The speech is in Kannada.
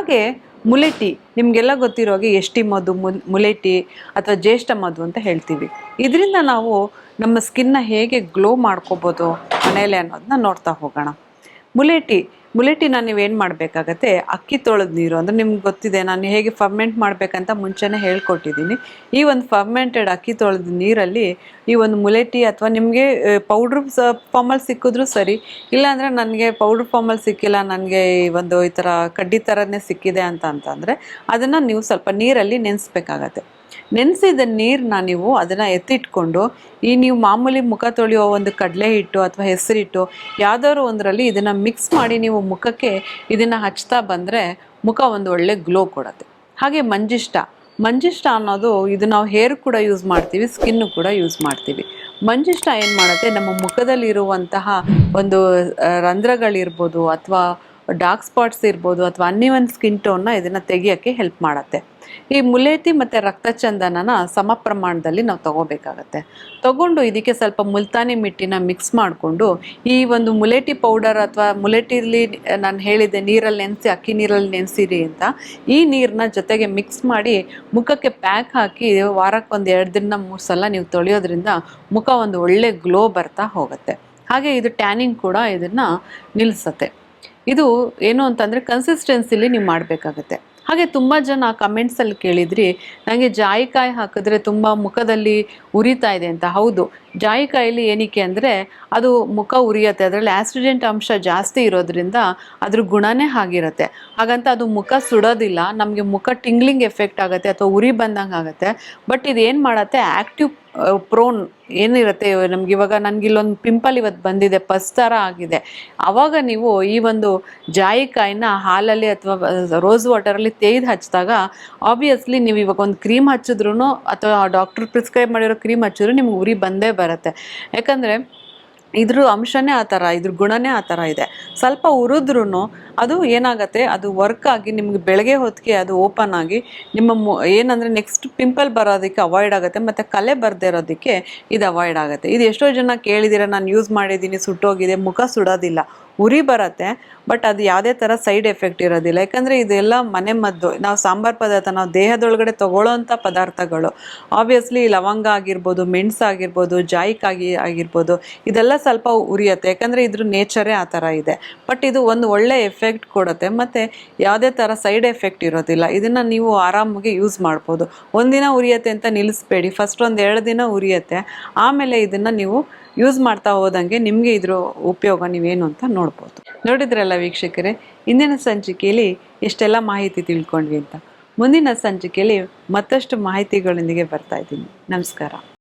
ಹಾಗೆ ಮುಲೆಟಿ, ನಿಮಗೆಲ್ಲ ಗೊತ್ತಿರೋ ಹಾಗೆ ಎಷ್ಟಿ ಮುಲ್ ಮುಲೆಟಿ ಅಥವಾ ಜ್ಯೇಷ್ಠ ಮಧು ಅಂತ ಹೇಳ್ತೀವಿ. ಇದರಿಂದ ನಾವು ನಮ್ಮ ಸ್ಕಿನ್ನ ಹೇಗೆ ಗ್ಲೋ ಮಾಡ್ಕೋಬೋದು ಮನೇಲಿ ಅನ್ನೋದನ್ನ ನೋಡ್ತಾ ಹೋಗೋಣ. ಮುಲೇಟಿ ಮುಲೇಟಿನ ನೀವೇನು ಮಾಡಬೇಕಾಗತ್ತೆ? ಅಕ್ಕಿ ತೊಳೆದ ನೀರು. ಅಂದರೆ ನಿಮ್ಗೆ ಗೊತ್ತಿದೆ, ನಾನು ಹೇಗೆ ಫರ್ಮೆಂಟ್ ಮಾಡಬೇಕಂತ ಮುಂಚೆನೇ ಹೇಳ್ಕೊಟ್ಟಿದ್ದೀನಿ. ಈ ಒಂದು ಫರ್ಮೆಂಟೆಡ್ ಅಕ್ಕಿ ತೊಳೆದ ನೀರಲ್ಲಿ ಈ ಒಂದು ಮುಲೆಟಿ ಅಥವಾ ನಿಮಗೆ ಪೌಡ್ರ್ ಸ ಫಾರ್ಮಲ್ಲಿ ಸಿಕ್ಕಿದ್ರೂ ಸರಿ. ಇಲ್ಲಾಂದರೆ ನನಗೆ ಪೌಡ್ರ್ ಫಾರ್ಮಲ್ಲಿ ಸಿಕ್ಕಿಲ್ಲ, ನನಗೆ ಈ ಒಂದು ಈ ಥರ ಕಡ್ಡಿ ಥರನೇ ಸಿಕ್ಕಿದೆ ಅಂತ ಅಂತಂದರೆ, ಅದನ್ನು ನೀವು ಸ್ವಲ್ಪ ನೀರಲ್ಲಿ ನೆನೆಸ್ಬೇಕಾಗತ್ತೆ. ನೆನೆಸಿದ ನೀರನ್ನ ನೀವು ಅದನ್ನು ಎತ್ತಿಟ್ಕೊಂಡು, ಈ ನೀವು ಮಾಮೂಲಿ ಮುಖ ತೊಳೆಯುವ ಒಂದು ಕಡಲೆ ಹಿಟ್ಟು ಅಥವಾ ಹೆಸರಿಟ್ಟು, ಯಾವ್ದಾದ್ರು ಒಂದರಲ್ಲಿ ಇದನ್ನು ಮಿಕ್ಸ್ ಮಾಡಿ ನೀವು ಮುಖಕ್ಕೆ ಇದನ್ನು ಹಚ್ತಾ ಬಂದರೆ ಮುಖ ಒಂದು ಒಳ್ಳೆ ಗ್ಲೋ ಕೊಡುತ್ತೆ. ಹಾಗೆ ಮಂಜಿಷ್ಟ. ಮಂಜಿಷ್ಟ ಅನ್ನೋದು ಇದು ನಾವು ಹೇರ್ ಕೂಡ ಯೂಸ್ ಮಾಡ್ತೀವಿ ಸ್ಕಿನ್ನು ಕೂಡ ಯೂಸ್ ಮಾಡ್ತೀವಿ. ಮಂಜಿಷ್ಟ ಏನು ಮಾಡುತ್ತೆ, ನಮ್ಮ ಮುಖದಲ್ಲಿರುವಂತಹ ಒಂದು ರಂಧ್ರಗಳಿರ್ಬೋದು ಅಥವಾ ಡಾರ್ಕ್ ಸ್ಪಾಟ್ಸ್ ಇರ್ಬೋದು ಅಥವಾ ಅನ್ನಿವನ್ ಸ್ಕಿನ್ ಟೋನ್ನ ಇದನ್ನು ತೆಗಿಯೋಕ್ಕೆ ಹೆಲ್ಪ್ ಮಾಡುತ್ತೆ. ಈ ಮುಲೇತಿ ಮತ್ತು ರಕ್ತಚಂದನನ ಸಮ ಪ್ರಮಾಣದಲ್ಲಿ ನಾವು ತಗೋಬೇಕಾಗತ್ತೆ. ತಗೊಂಡು ಇದಕ್ಕೆ ಸ್ವಲ್ಪ ಮುಲ್ತಾನಿ ಮಿಟ್ಟಿನ ಮಿಕ್ಸ್ ಮಾಡಿಕೊಂಡು ಈ ಒಂದು ಮುಲೇಟಿ ಪೌಡರ್ ಅಥವಾ ಮುಲೇಟಿಲಿ ನಾನು ಹೇಳಿದ್ದೆ ನೀರಲ್ಲಿ ನೆನೆಸಿ, ಅಕ್ಕಿ ನೀರಲ್ಲಿ ನೆನೆಸಿರಿ ಅಂತ ಈ ನೀರನ್ನ ಜೊತೆಗೆ ಮಿಕ್ಸ್ ಮಾಡಿ ಮುಖಕ್ಕೆ ಪ್ಯಾಕ್ ಹಾಕಿ ವಾರಕ್ಕೆ ಒಂದು ಎರಡು ದಿನ ಮೂರು ಸಲ ನೀವು ತೊಳೆಯೋದ್ರಿಂದ ಮುಖ ಒಂದು ಒಳ್ಳೆ ಗ್ಲೋ ಬರ್ತಾ ಹೋಗುತ್ತೆ. ಹಾಗೆ ಇದು ಟ್ಯಾನಿಂಗ್ ಕೂಡ ಇದನ್ನು ನಿಲ್ಲಿಸತ್ತೆ ಇದು ಏನು ಅಂತಂದರೆ ಕನ್ಸಿಸ್ಟೆನ್ಸಿಲಿ ನೀವು ಮಾಡಬೇಕಾಗತ್ತೆ. ಹಾಗೆ ತುಂಬ ಜನ ಕಮೆಂಟ್ಸಲ್ಲಿ ಕೇಳಿದ್ರಿ ನನಗೆ ಜಾಯಿಕಾಯಿ ಹಾಕಿದ್ರೆ ತುಂಬ ಮುಖದಲ್ಲಿ ಉರಿತಾ ಇದೆ ಅಂತ. ಹೌದು. ಜಾಯಿಕಾಯಲ್ಲಿ ಏನಕ್ಕೆ ಅಂದರೆ ಅದು ಮುಖ ಉರಿಯುತ್ತೆ, ಅದರಲ್ಲಿ ಆ್ಯಸಿಡೆಂಟ್ ಅಂಶ ಜಾಸ್ತಿ ಇರೋದ್ರಿಂದ ಅದ್ರ ಗುಣನೇ ಆಗಿರುತ್ತೆ ಹಾಗಂತ ಅದು ಮುಖ ಸುಡೋದಿಲ್ಲ, ನಮಗೆ ಮುಖ ಟಿಂಗ್ಲಿಂಗ್ ಎಫೆಕ್ಟ್ ಆಗುತ್ತೆ ಅಥವಾ ಉರಿ ಬಂದಂಗೆ ಆಗುತ್ತೆ. ಬಟ್ ಇದು ಏನು ಮಾಡುತ್ತೆ ಆ್ಯಕ್ಟಿವ್ ಪ್ರೋನ್ ಏನಿರುತ್ತೆ, ನಮ್ಗೆ ಇವಾಗ ನನಗೆ ಇಲ್ಲೊಂದು ಪಿಂಪಲ್ ಇವತ್ತು ಬಂದಿದೆ, ಪಸ್ ಥರ ಆಗಿದೆ. ಆವಾಗ ನೀವು ಈ ಒಂದು ಜಾಯಿಕಾಯಿನ ಹಾಲಲ್ಲಿ ಅಥವಾ ರೋಸ್ ವಾಟರಲ್ಲಿ ತೇಯ್ದು ಹಚ್ಚಿದಾಗ ಆಬ್ವಿಯಸ್ಲಿ ನೀವು ಇವಾಗ ಒಂದು ಕ್ರೀಮ್ ಹಚ್ಚಿದ್ರು ಅಥವಾ ಡಾಕ್ಟರ್ ಪ್ರಿಸ್ಕ್ರೈಬ್ ಮಾಡಿರೋ ಕ್ರೀಮ್ ಹಚ್ಚಿದ್ರು ನಿಮ್ಗೆ ಉರಿ ಬಂದೇ ಬರುತ್ತೆ. ಯಾಕಂದರೆ ಇದ್ರ ಅಂಶನೇ ಆ ಥರ, ಇದ್ರ ಗುಣನೇ ಆ ಥರ ಇದೆ. ಸ್ವಲ್ಪ ಉರಿದ್ರೂ ಅದು ಏನಾಗುತ್ತೆ, ಅದು ವರ್ಕ್ ಆಗಿ ನಿಮ್ಗೆ ಬೆಳಗ್ಗೆ ಹೊತ್ತಿಗೆ ಅದು ಓಪನ್ ಆಗಿ ನಿಮ್ಮ ಮು, ಏನಂದರೆ ನೆಕ್ಸ್ಟ್ ಪಿಂಪಲ್ ಬರೋದಕ್ಕೆ ಅವಾಯ್ಡ್ ಆಗುತ್ತೆ, ಮತ್ತು ಕಲೆ ಬರದೇ ಇರೋದಕ್ಕೆ ಇದು ಅವಾಯ್ಡ್ ಆಗುತ್ತೆ. ಇದು ಎಷ್ಟೋ ಜನ ಕೇಳಿದಿರ, ನಾನು ಯೂಸ್ ಮಾಡಿದ್ದೀನಿ, ಸುಟ್ಟೋಗಿದೆ, ಮುಖ ಸುಡೋದಿಲ್ಲ. ಉರಿ ಬರುತ್ತೆ ಬಟ್ ಅದು ಯಾವುದೇ ಥರ ಸೈಡ್ ಎಫೆಕ್ಟ್ ಇರೋದಿಲ್ಲ. ಯಾಕಂದರೆ ಇದೆಲ್ಲ ಮನೆ ಮದ್ದು. ನಾವು ಸಾಂಬಾರ್ ಪದಾರ್ಥ ನಾವು ದೇಹದೊಳಗಡೆ ತಗೊಳ್ಳೋವಂಥ ಪದಾರ್ಥಗಳು. ಆಬ್ವಿಯಸ್ಲಿ ಲವಂಗ ಆಗಿರ್ಬೋದು, ಮೆಣಸು ಆಗಿರ್ಬೋದು ಜಾಯಿಕಾಗಿ ಆಗಿರ್ಬೋದು, ಇದೆಲ್ಲ ಸ್ವಲ್ಪ ಉರಿಯುತ್ತೆ. ಯಾಕಂದರೆ ಇದ್ರ ನೇಚರೇ ಆ ಥರ ಇದೆ. ಬಟ್ ಇದು ಒಂದು ಒಳ್ಳೆ ಎಫೆಕ್ಟ್ ಕೊಡುತ್ತೆ. ಮತ್ತು ಯಾವುದೇ ಥರ ಸೈಡ್ ಎಫೆಕ್ಟ್ ಇರೋದಿಲ್ಲ. ಇದನ್ನು ನೀವು ಆರಾಮಾಗಿ ಯೂಸ್ ಮಾಡ್ಬೋದು. ಒಂದಿನ ಉರಿಯತ್ತೆ ಅಂತ ನಿಲ್ಲಿಸ್ಬೇಡಿ ಫಸ್ಟ್ ಒಂದು ಎರಡು ದಿನ ಉರಿಯತ್ತೆ. ಆಮೇಲೆ ಇದನ್ನು ನೀವು ಯೂಸ್ ಮಾಡ್ತಾ ಹೋದಂಗೆ ನಿಮಗೆ ಇದ್ರ ಉಪಯೋಗ ನೀವೇನು ಅಂತ ನೋಡ್ಬೋದು. ನೋಡಿದ್ರಲ್ಲ ವೀಕ್ಷಕರೇ, ಇಂದಿನ ಸಂಚಿಕೆಯಲ್ಲಿ ಇಷ್ಟೆಲ್ಲ ಮಾಹಿತಿ ತಿಳ್ಕೊಂಡ್ವಿ ಅಂತ. ಮುಂದಿನ ಸಂಚಿಕೆಯಲ್ಲಿ ಮತ್ತಷ್ಟು ಮಾಹಿತಿಗಳೊಂದಿಗೆ ಬರ್ತಾ ಇದ್ದೀನಿ. ನಮಸ್ಕಾರ.